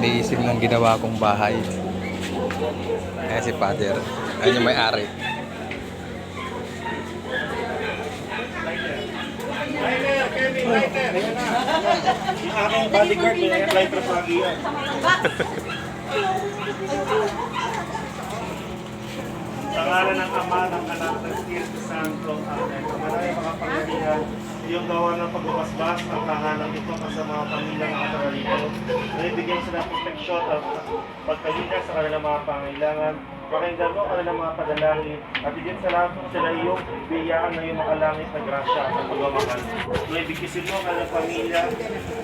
blessing ng ginawa kong bahay. Ayan si Father. Ayan yung may-ari. Aking bodyguard, may apply for pagian. Sa ngalan ng Ama, ng Anak, ng Santo, Amen. Kamalay makapangyarihan, iyong gawa ng pagbabasbas ang tahanan ito sa mga pamilya ng kataralito. Nabibigyan sila ng proteksyon at pagkaligtas sa kanilang mga pangailangan. Pakinggan mo ang kanilang mga padalangin at higit sa lahat sila iyong biyaan na iyong makalangit na grasya at pagmamahal. Nabibigyan mo ang kanilang pamilya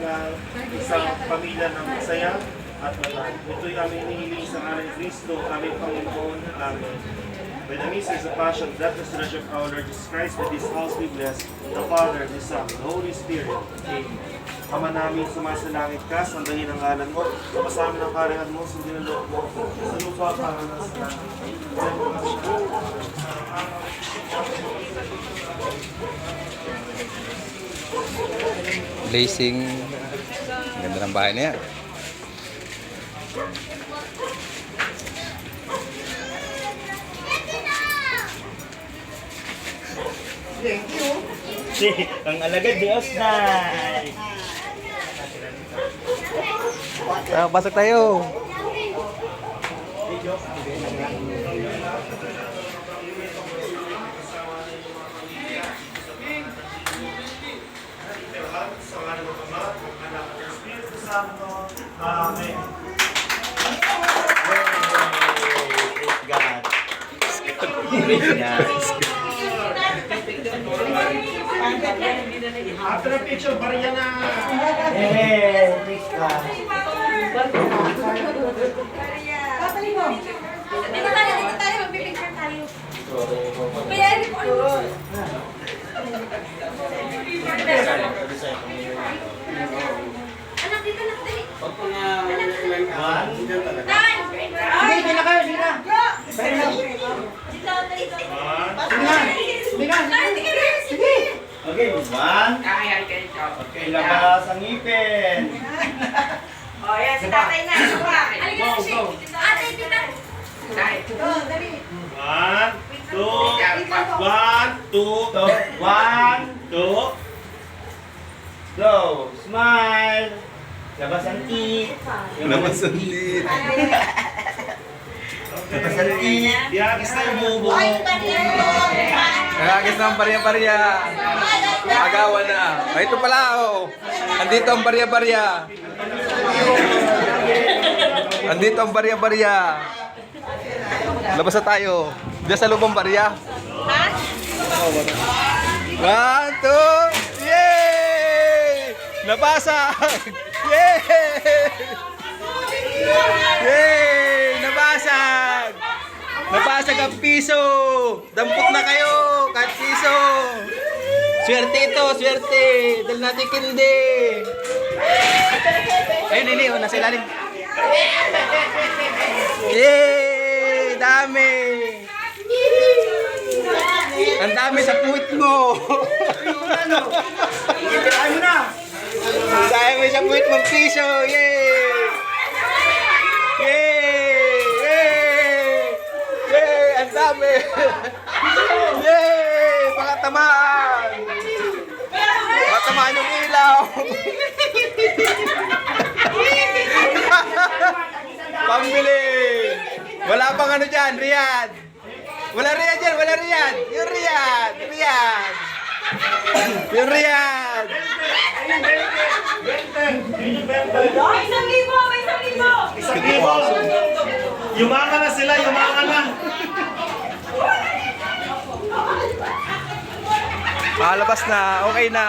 na isang pamilya ng masaya at matal. Ito'y aming inihiling sa ngalan ni Kristo, aming Panginoon. Amen. By the means of passion, death, resurrection of our Lord Jesus Christ, with this house we bless, the Father, the Son, the Holy Spirit. Amen. Ama namin, sumasalangit ka, sandahin ang ngalan mo, kapasamin ang karingan mo, sundin ang loob mo, sa lupa para na sa langit. Blessing. Ganda ng bahay niya. Si, ang alagad ni Osnay. Tara, pasok tayo. Sa ngalan ng Ama, ng Anak, at ng Espiritu Santo. Amen. Praise God. Praise God. After the picture, bariya na. Hey, praise God. Dito tayo, dito tayo, magpipicture tayo. Kaya ano. Anak, Okay, labas ang ngipin. Oh, yan, si tatay na. Halika na siya. Ate, dito. Oh, dali. one, two, one, two, one, two. go. Smile. Labas ang teeth. Labas ang teeth. Labas ang teeth. Diagis na yung bubo. Na ang barya-barya. Agawan na. Ay, ito pala, oh. Andito ang barya-barya. Andito ang barya-barya. Labas na tayo. Diyan sa lubang barya. One, two, yay! Nabasag! Yay! Yay! Nabasag! Nabasag ang piso! Dampot na kayo! Kahit piso! Swerte ito! Swerte! Dahil natin kindi! Ayun, ini, oh, nasa ilalim. Yay! Dami! Ang dami sa puwit mo! Ngipin mo na. Ang dami sa puwit mong piso! Yay! Yay! Yay! Yay! Ang dami! Yay! Baka Pambili! Wala pang ano dyan, Riyad! Wala Riyad dyan, wala Riyad! Yung Riyad! Riyad! Yung Riyad! Isang libo, isang libo. Isang libo. Yumakan na sila, yumakan na. Malabas na, okay na.